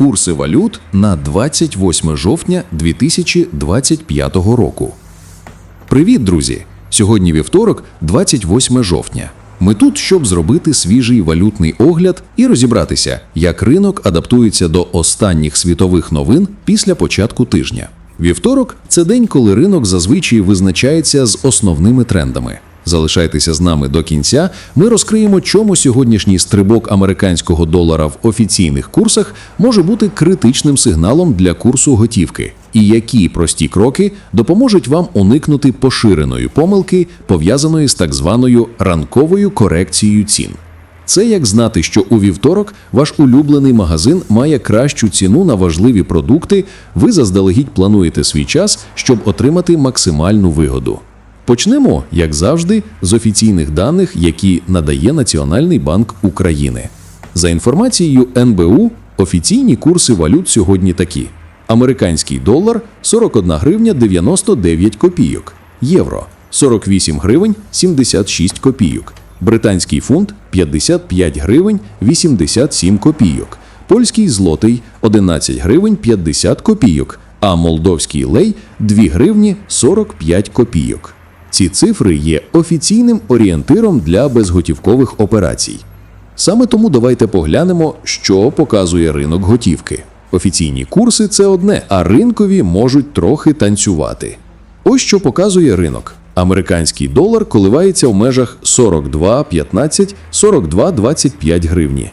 Курси валют на 28 жовтня 2025 року. Привіт, друзі! Сьогодні вівторок, 28 жовтня. Ми тут, щоб зробити свіжий валютний огляд і розібратися, як ринок адаптується до останніх світових новин після початку тижня. Вівторок це день, коли ринок зазвичай визначається з основними трендами. Залишайтеся з нами до кінця. Ми розкриємо, чому сьогоднішній стрибок американського долара в офіційних курсах може бути критичним сигналом для курсу готівки, і які прості кроки допоможуть вам уникнути поширеної помилки, пов'язаної з так званою ранковою корекцією цін. Це як знати, що у вівторок ваш улюблений магазин має кращу ціну на важливі продукти. Ви заздалегідь плануєте свій час, щоб отримати максимальну вигоду. Почнемо, як завжди, з офіційних даних, які надає Національний банк України. За інформацією НБУ, офіційні курси валют сьогодні такі: американський долар 41 гривня 99 копійок, євро 48 гривень 76 копійок, британський фунт 55 гривень 87 копійок, польський злотий 11 гривень 50 копійок, а молдовський лей 2 гривні 45 копійок. Ці цифри є офіційним орієнтиром для безготівкових операцій. Саме тому давайте поглянемо, що показує ринок готівки. Офіційні курси це одне, а ринкові можуть трохи танцювати. Ось що показує ринок. Американський долар коливається в межах 42,15 42,25 гривні.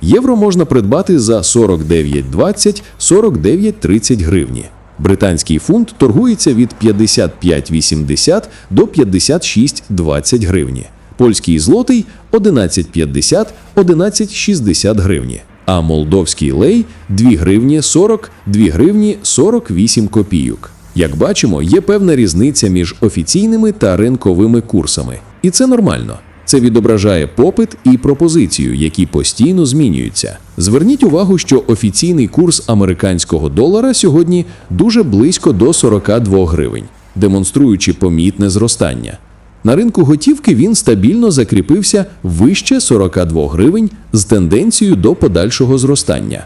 Євро можна придбати за 49,20 49,30 гривні. Британський фунт торгується від 55,80 до 56,20 гривні. Польський злотий 11,50 11,60 гривні. А молдовський лей 2 гривні 40 2 гривні 48 копійок. Як бачимо, є певна різниця між офіційними та ринковими курсами. І це нормально. Це відображає попит і пропозицію, які постійно змінюються. Зверніть увагу, що офіційний курс американського долара сьогодні дуже близько до 42 гривень, демонструючи помітне зростання. На ринку готівки він стабільно закріпився вище 42 гривень з тенденцією до подальшого зростання.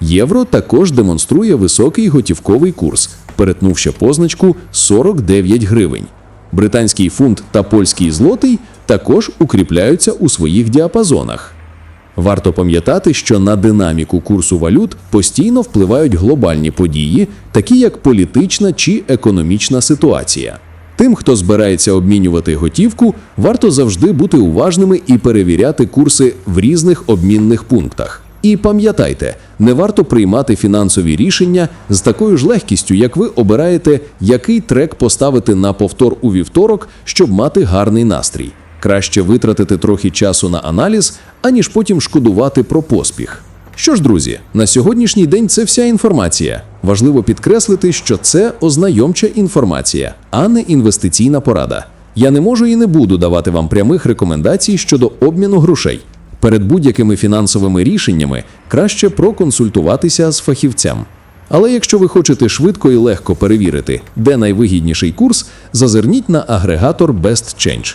Євро також демонструє високий готівковий курс, перетнувши позначку 49 гривень. Британський фунт та польський злотий також укріпляються у своїх діапазонах. Варто пам'ятати, що на динаміку курсу валют постійно впливають глобальні події, такі як політична чи економічна ситуація. Тим, хто збирається обмінювати готівку, варто завжди бути уважними і перевіряти курси в різних обмінних пунктах. І пам'ятайте, не варто приймати фінансові рішення з такою ж легкістю, як ви обираєте, який трек поставити на повтор у вівторок, щоб мати гарний настрій. Краще витратити трохи часу на аналіз, аніж потім шкодувати про поспіх. Що ж, друзі, на сьогоднішній день це вся інформація. Важливо підкреслити, що це ознайомча інформація, а не інвестиційна порада. Я не можу і не буду давати вам прямих рекомендацій щодо обміну грошей. Перед будь-якими фінансовими рішеннями краще проконсультуватися з фахівцем. Але якщо ви хочете швидко і легко перевірити, де найвигідніший курс, зазирніть на агрегатор Best Change.